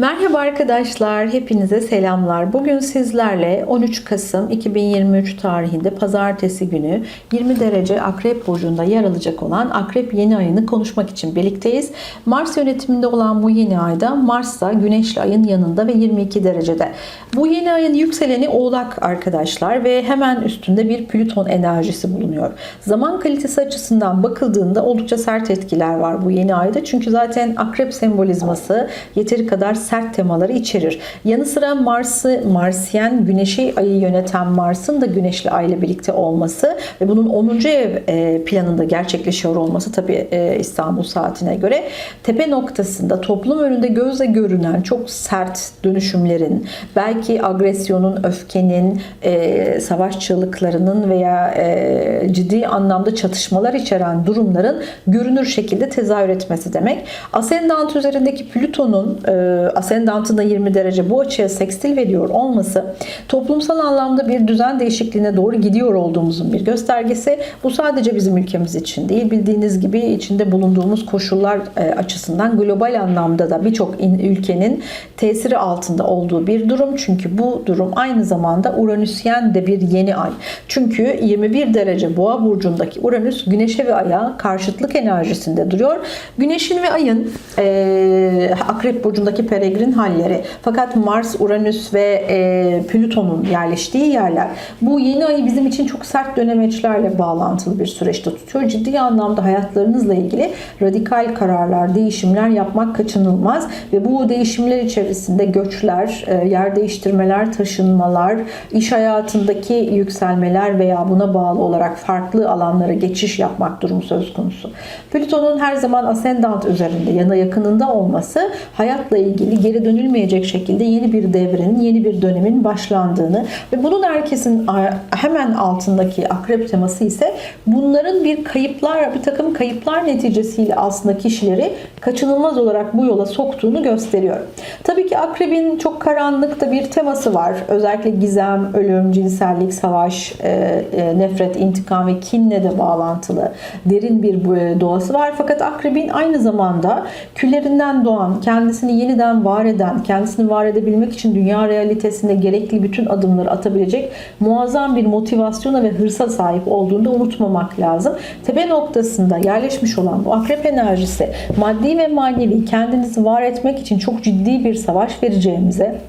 Merhaba arkadaşlar, hepinize selamlar. Bugün sizlerle 13 Kasım 2023 tarihinde pazartesi günü 20 derece Akrep Burcu'nda yer alacak olan Akrep yeni ayını konuşmak için birlikteyiz. Mars yönetiminde olan bu yeni ayda Mars da Güneşli ayın yanında ve 22 derecede. Bu yeni ayın yükseleni Oğlak arkadaşlar ve hemen üstünde bir Plüton enerjisi bulunuyor. Zaman kalitesi açısından bakıldığında oldukça sert etkiler var bu yeni ayda. Çünkü zaten Akrep sembolizması yeteri kadar sert temaları içerir. Yanı sıra Mars'ı, Marsyen, Güneş'i ayı yöneten Mars'ın da Güneşli Ay ile birlikte olması ve bunun 10. ev e, planında gerçekleşiyor olması tabi İstanbul saatine göre tepe noktasında toplum önünde gözle görünen çok sert dönüşümlerin, belki agresyonun, öfkenin, e, savaş çığlıklarının veya e, ciddi anlamda çatışmalar içeren durumların görünür şekilde tezahür etmesi demek. Ascendant üzerindeki Plüton'un ascendantında 20 derece bu açıya sekstil veriyor olması toplumsal anlamda bir düzen değişikliğine doğru gidiyor olduğumuzun bir göstergesi. Bu sadece bizim ülkemiz için değil. Bildiğiniz gibi içinde bulunduğumuz koşullar e, açısından global anlamda da birçok ülkenin tesiri altında olduğu bir durum. Çünkü bu durum aynı zamanda Uranüsyen de bir yeni ay. Çünkü 21 derece boğa burcundaki Uranüs güneşe ve aya karşıtlık enerjisinde duruyor. Güneşin ve ayın e, akrep burcundaki peregrin halleri. Fakat Mars, Uranüs ve e, Plüton'un yerleştiği yerler bu yeni ayı bizim için çok sert dönemeçlerle bağlantılı bir süreçte tutuyor. Ciddi anlamda hayatlarınızla ilgili radikal kararlar, değişimler yapmak kaçınılmaz ve bu değişimler içerisinde göçler, e, yer değiştirmeler, taşınmalar, iş hayatındaki yükselmeler veya buna bağlı olarak farklı alanlara geçiş yapmak durumu söz konusu. Plüton'un her zaman ascendant üzerinde, yana yakınında olması hayatla ilgili geri dönülmeyecek şekilde yeni bir devrenin, yeni bir dönemin başlandığını ve bunun herkesin hemen altındaki akrep teması ise bunların bir kayıplar, bir takım kayıplar neticesiyle aslında kişileri kaçınılmaz olarak bu yola soktuğunu gösteriyor. Tabii ki akrebin çok karanlıkta bir teması var. Özellikle gizem, ölüm, cinsellik, savaş, e, e, nefret, intikam ve kinle de bağlantılı derin bir doğası var. Fakat akrebin aynı zamanda küllerinden doğan, kendisini yeniden var eden, kendisini var edebilmek için dünya realitesinde gerekli bütün adımları atabilecek muazzam bir motivasyona ve hırsa sahip olduğunu da unutmamak lazım. Tepe noktasında yerleşmiş olan bu akrep enerjisi maddi ve manevi kendinizi var etmek için çok ciddi bir savaş vereceğimize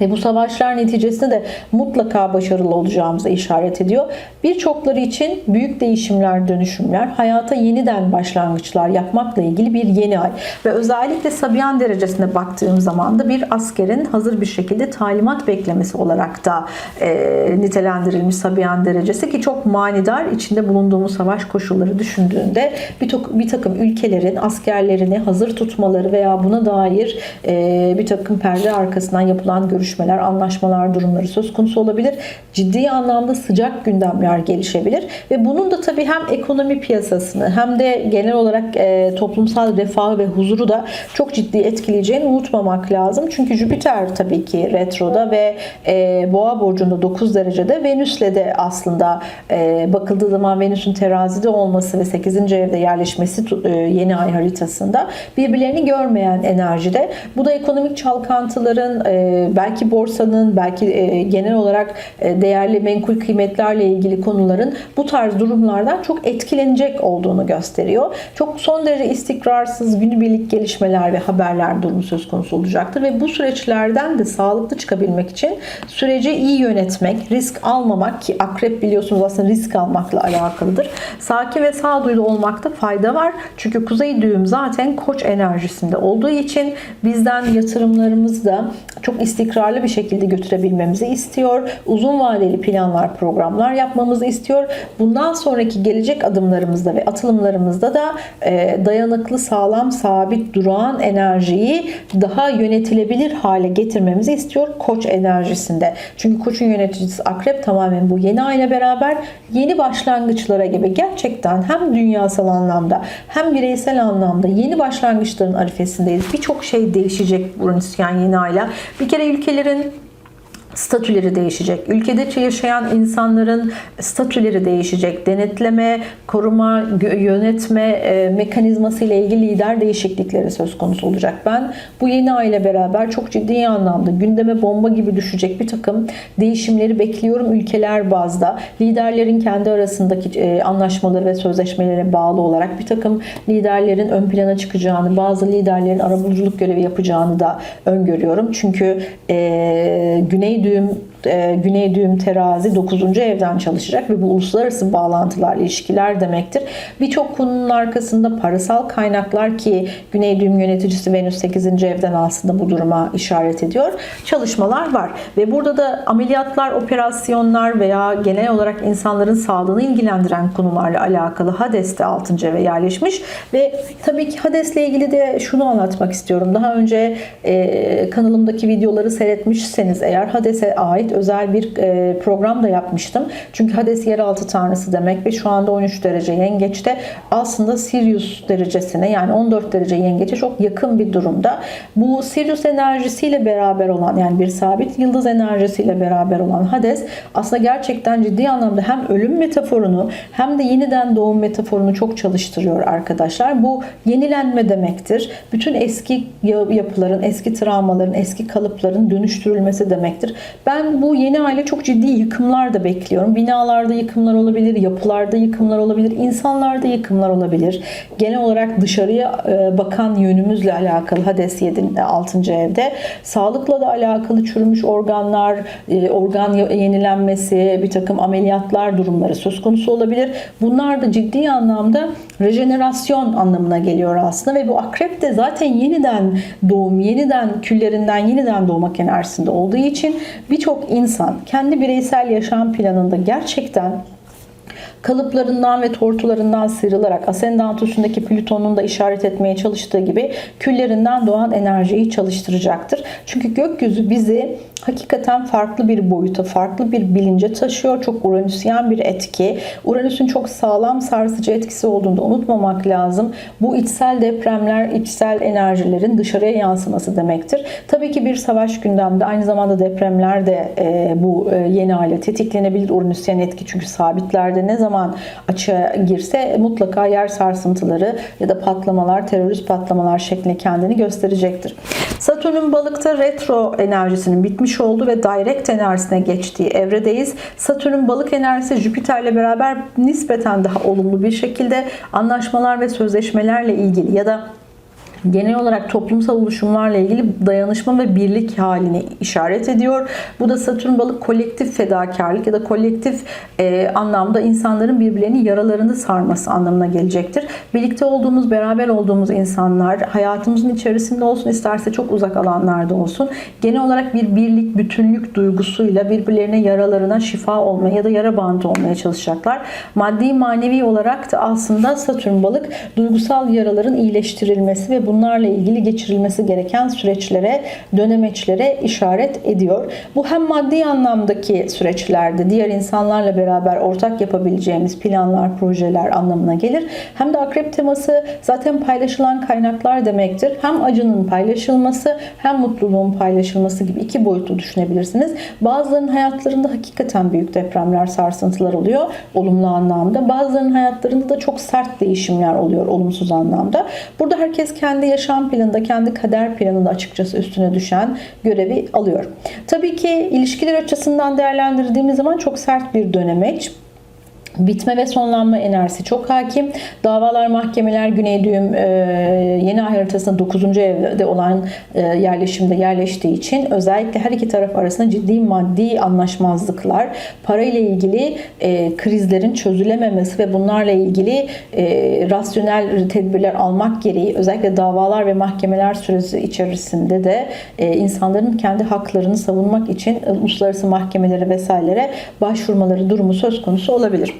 ve bu savaşlar neticesinde de mutlaka başarılı olacağımıza işaret ediyor. Birçokları için büyük değişimler, dönüşümler, hayata yeniden başlangıçlar yapmakla ilgili bir yeni ay. Ve özellikle Sabian derecesine baktığım zaman da bir askerin hazır bir şekilde talimat beklemesi olarak da e, nitelendirilmiş Sabian derecesi ki çok manidar içinde bulunduğumuz savaş koşulları düşündüğünde bir, bir takım ülkelerin askerlerini hazır tutmaları veya buna dair e, bir takım perde arkasından yapılan görüş görüşmeler, anlaşmalar durumları söz konusu olabilir. Ciddi anlamda sıcak gündemler gelişebilir ve bunun da tabii hem ekonomi piyasasını hem de genel olarak e, toplumsal refahı ve huzuru da çok ciddi etkileyeceğini unutmamak lazım. Çünkü Jüpiter tabii ki retroda ve e, Boğa burcunda 9 derecede Venüs'le de aslında e, bakıldığı zaman Venüs'ün terazide olması ve 8. evde yerleşmesi e, yeni ay haritasında birbirlerini görmeyen enerjide. Bu da ekonomik çalkantıların e, belki belki borsanın, belki e, genel olarak e, değerli menkul kıymetlerle ilgili konuların bu tarz durumlardan çok etkilenecek olduğunu gösteriyor. Çok son derece istikrarsız günübirlik gelişmeler ve haberler durumu söz konusu olacaktır ve bu süreçlerden de sağlıklı çıkabilmek için süreci iyi yönetmek, risk almamak ki akrep biliyorsunuz aslında risk almakla alakalıdır. Sakin ve sağduyulu olmakta fayda var. Çünkü kuzey düğüm zaten koç enerjisinde olduğu için bizden yatırımlarımız da çok istikrar kararlı bir şekilde götürebilmemizi istiyor. Uzun vadeli planlar, programlar yapmamızı istiyor. Bundan sonraki gelecek adımlarımızda ve atılımlarımızda da e, dayanıklı, sağlam, sabit, durağan enerjiyi daha yönetilebilir hale getirmemizi istiyor Koç enerjisinde. Çünkü Koç'un yöneticisi Akrep tamamen bu yeni ayla beraber yeni başlangıçlara gibi gerçekten hem dünyasal anlamda hem bireysel anlamda yeni başlangıçların arifesindeyiz. Birçok şey değişecek bu Uranüsyen yeni ayla. Bir kere ülkeleri ülkelerin statüleri değişecek. Ülkede yaşayan insanların statüleri değişecek. Denetleme, koruma, yönetme e, mekanizması ile ilgili lider değişiklikleri söz konusu olacak. Ben bu yeni aile beraber çok ciddi anlamda gündeme bomba gibi düşecek bir takım değişimleri bekliyorum ülkeler bazda. Liderlerin kendi arasındaki e, anlaşmaları ve sözleşmelere bağlı olarak bir takım liderlerin ön plana çıkacağını, bazı liderlerin arabuluculuk görevi yapacağını da öngörüyorum. Çünkü e, Güney düğüm e, Güney düğüm terazi 9. evden çalışacak ve bu uluslararası bağlantılar, ilişkiler demektir. Birçok konunun arkasında parasal kaynaklar ki Güney düğüm yöneticisi Venüs 8. evden aslında bu duruma işaret ediyor. Çalışmalar var ve burada da ameliyatlar, operasyonlar veya genel olarak insanların sağlığını ilgilendiren konularla alakalı Hades de 6. eve yerleşmiş ve tabii ki Hades'le ilgili de şunu anlatmak istiyorum. Daha önce e, kanalımdaki videoları seyretmişseniz eğer Hades'e ait özel bir e, program da yapmıştım. Çünkü Hades yeraltı tanrısı demek ve şu anda 13 derece yengeçte aslında Sirius derecesine yani 14 derece yengeçe çok yakın bir durumda. Bu Sirius enerjisiyle beraber olan yani bir sabit yıldız enerjisiyle beraber olan Hades aslında gerçekten ciddi anlamda hem ölüm metaforunu hem de yeniden doğum metaforunu çok çalıştırıyor arkadaşlar. Bu yenilenme demektir. Bütün eski yapıların, eski travmaların, eski kalıpların dönüştürülmesi demektir. Ben bu yeni aile çok ciddi yıkımlar da bekliyorum. Binalarda yıkımlar olabilir, yapılarda yıkımlar olabilir, insanlarda yıkımlar olabilir. Genel olarak dışarıya e, bakan yönümüzle alakalı Hades 7. 6. evde sağlıkla da alakalı çürümüş organlar, e, organ yenilenmesi, bir takım ameliyatlar durumları söz konusu olabilir. Bunlar da ciddi anlamda rejenerasyon anlamına geliyor aslında ve bu akrep de zaten yeniden doğum, yeniden küllerinden yeniden doğmak enerjisinde olduğu için birçok insan kendi bireysel yaşam planında gerçekten kalıplarından ve tortularından sıyrılarak ascendant üstündeki Plüton'un da işaret etmeye çalıştığı gibi küllerinden doğan enerjiyi çalıştıracaktır. Çünkü gökyüzü bizi hakikaten farklı bir boyuta, farklı bir bilince taşıyor. Çok Uranüsyen bir etki. Uranüs'ün çok sağlam sarsıcı etkisi olduğunu da unutmamak lazım. Bu içsel depremler, içsel enerjilerin dışarıya yansıması demektir. Tabii ki bir savaş gündemde aynı zamanda depremler de e, bu e, yeni hale tetiklenebilir. Uranüsyen etki çünkü sabitlerde ne zaman açığa girse mutlaka yer sarsıntıları ya da patlamalar, terörist patlamalar şeklinde kendini gösterecektir. Satürn'ün balıkta retro enerjisinin bitmiş olduğu ve direct enerjisine geçtiği evredeyiz. Satürn'ün balık enerjisi Jüpiter'le beraber nispeten daha olumlu bir şekilde anlaşmalar ve sözleşmelerle ilgili ya da genel olarak toplumsal oluşumlarla ilgili dayanışma ve birlik halini işaret ediyor. Bu da Satürn balık kolektif fedakarlık ya da kolektif e, anlamda insanların birbirlerini yaralarını sarması anlamına gelecektir. Birlikte olduğumuz, beraber olduğumuz insanlar hayatımızın içerisinde olsun isterse çok uzak alanlarda olsun genel olarak bir birlik, bütünlük duygusuyla birbirlerine yaralarına şifa olmaya ya da yara bandı olmaya çalışacaklar. Maddi manevi olarak da aslında Satürn balık duygusal yaraların iyileştirilmesi ve bunlarla ilgili geçirilmesi gereken süreçlere, dönemeçlere işaret ediyor. Bu hem maddi anlamdaki süreçlerde diğer insanlarla beraber ortak yapabileceğimiz planlar, projeler anlamına gelir. Hem de akrep teması zaten paylaşılan kaynaklar demektir. Hem acının paylaşılması hem mutluluğun paylaşılması gibi iki boyutlu düşünebilirsiniz. Bazılarının hayatlarında hakikaten büyük depremler, sarsıntılar oluyor olumlu anlamda. Bazılarının hayatlarında da çok sert değişimler oluyor olumsuz anlamda. Burada herkes kendi kendi yaşam planında, kendi kader planında açıkçası üstüne düşen görevi alıyor. Tabii ki ilişkiler açısından değerlendirdiğimiz zaman çok sert bir dönemeç. Bitme ve sonlanma enerjisi çok hakim. Davalar, mahkemeler, güney düğüm e, yeni ay haritasında 9. evde olan e, yerleşimde yerleştiği için özellikle her iki taraf arasında ciddi maddi anlaşmazlıklar, parayla ilgili e, krizlerin çözülememesi ve bunlarla ilgili e, rasyonel tedbirler almak gereği özellikle davalar ve mahkemeler süresi içerisinde de e, insanların kendi haklarını savunmak için uluslararası mahkemelere vesairelere başvurmaları durumu söz konusu olabilir.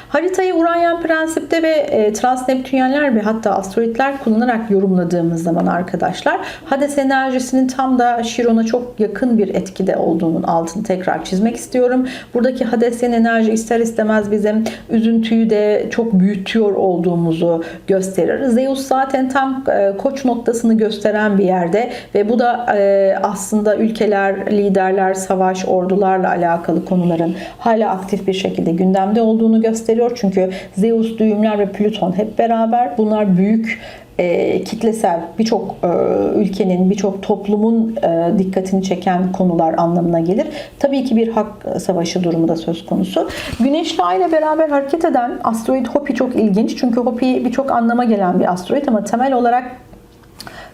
Haritayı Uranyen prensipte ve e, transneptünyenler ve hatta asteroidler kullanarak yorumladığımız zaman arkadaşlar Hades enerjisinin tam da Şiron'a çok yakın bir etkide olduğunun altını tekrar çizmek istiyorum. Buradaki Hadesyen enerji ister istemez bizim üzüntüyü de çok büyütüyor olduğumuzu gösterir. Zeus zaten tam e, koç noktasını gösteren bir yerde ve bu da e, aslında ülkeler, liderler, savaş, ordularla alakalı konuların hala aktif bir şekilde gündemde olduğunu gösteriyor. Çünkü Zeus, düğümler ve Plüton hep beraber. Bunlar büyük e, kitlesel birçok e, ülkenin, birçok toplumun e, dikkatini çeken konular anlamına gelir. Tabii ki bir hak savaşı durumu da söz konusu. Güneşli Ay ile beraber hareket eden asteroid Hopi çok ilginç. Çünkü Hopi birçok anlama gelen bir asteroid ama temel olarak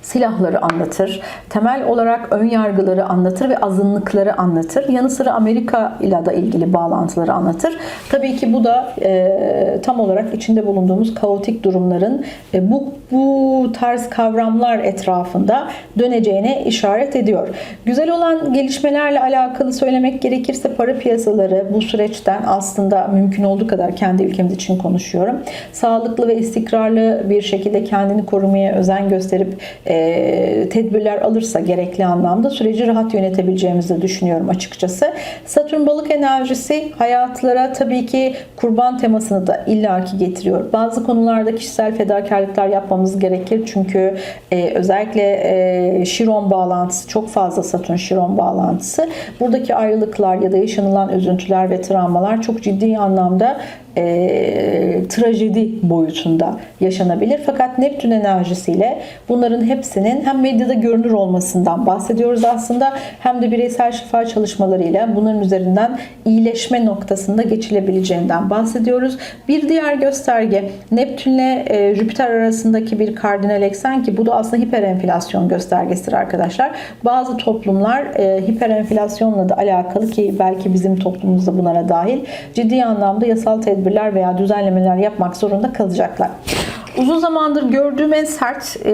silahları anlatır. Temel olarak ön yargıları anlatır ve azınlıkları anlatır. Yanı sıra Amerika ile de ilgili bağlantıları anlatır. Tabii ki bu da e, tam olarak içinde bulunduğumuz kaotik durumların e, bu bu tarz kavramlar etrafında döneceğine işaret ediyor. Güzel olan gelişmelerle alakalı söylemek gerekirse para piyasaları bu süreçten aslında mümkün olduğu kadar kendi ülkemiz için konuşuyorum. Sağlıklı ve istikrarlı bir şekilde kendini korumaya özen gösterip e, tedbirler alırsa gerekli anlamda süreci rahat yönetebileceğimizi düşünüyorum açıkçası. Satürn balık enerjisi hayatlara tabii ki kurban temasını da illaki getiriyor. Bazı konularda kişisel fedakarlıklar yapmamız gerekir. Çünkü e, özellikle e, Şiron bağlantısı çok fazla Satürn Şiron bağlantısı. Buradaki ayrılıklar ya da yaşanılan üzüntüler ve travmalar çok ciddi anlamda e, trajedi boyutunda yaşanabilir. Fakat Neptün enerjisiyle bunların hepsinin hem medyada görünür olmasından bahsediyoruz aslında hem de bireysel şifa çalışmalarıyla bunların üzerinden iyileşme noktasında geçilebileceğinden bahsediyoruz. Bir diğer gösterge Neptünle e, Jüpiter arasındaki bir kardinal eksen ki bu da aslında hiperenflasyon göstergesidir arkadaşlar. Bazı toplumlar e, hiperenflasyonla da alakalı ki belki bizim toplumumuzda bunlara dahil ciddi anlamda yasal tedbir tedbirler veya düzenlemeler yapmak zorunda kalacaklar. Uzun zamandır gördüğüm en sert e,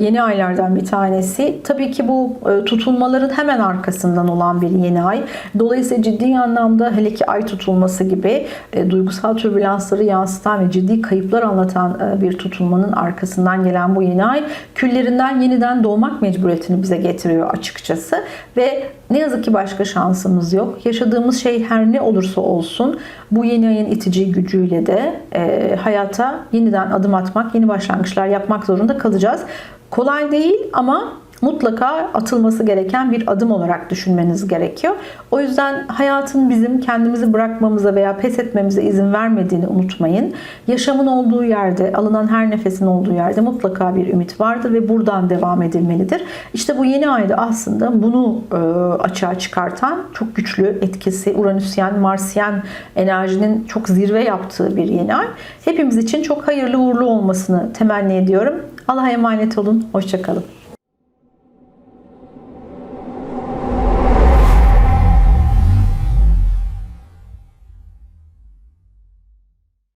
yeni aylardan bir tanesi. Tabii ki bu e, tutulmaların hemen arkasından olan bir yeni ay. Dolayısıyla ciddi anlamda hele ki ay tutulması gibi e, duygusal türbülansları yansıtan ve ciddi kayıplar anlatan bir tutulmanın arkasından gelen bu yeni ay küllerinden yeniden doğmak mecburiyetini bize getiriyor açıkçası. Ve ne yazık ki başka şansımız yok. Yaşadığımız şey her ne olursa olsun bu yeni ayın itici gücüyle de e, hayata yeniden adım atmak, yeni başlangıçlar yapmak zorunda kalacağız. Kolay değil ama mutlaka atılması gereken bir adım olarak düşünmeniz gerekiyor. O yüzden hayatın bizim kendimizi bırakmamıza veya pes etmemize izin vermediğini unutmayın. Yaşamın olduğu yerde, alınan her nefesin olduğu yerde mutlaka bir ümit vardır ve buradan devam edilmelidir. İşte bu yeni ayda aslında bunu e, açığa çıkartan çok güçlü etkisi Uranüsyen, Marsyen enerjinin çok zirve yaptığı bir yeni ay. Hepimiz için çok hayırlı uğurlu olmasını temenni ediyorum. Allah'a emanet olun. Hoşçakalın.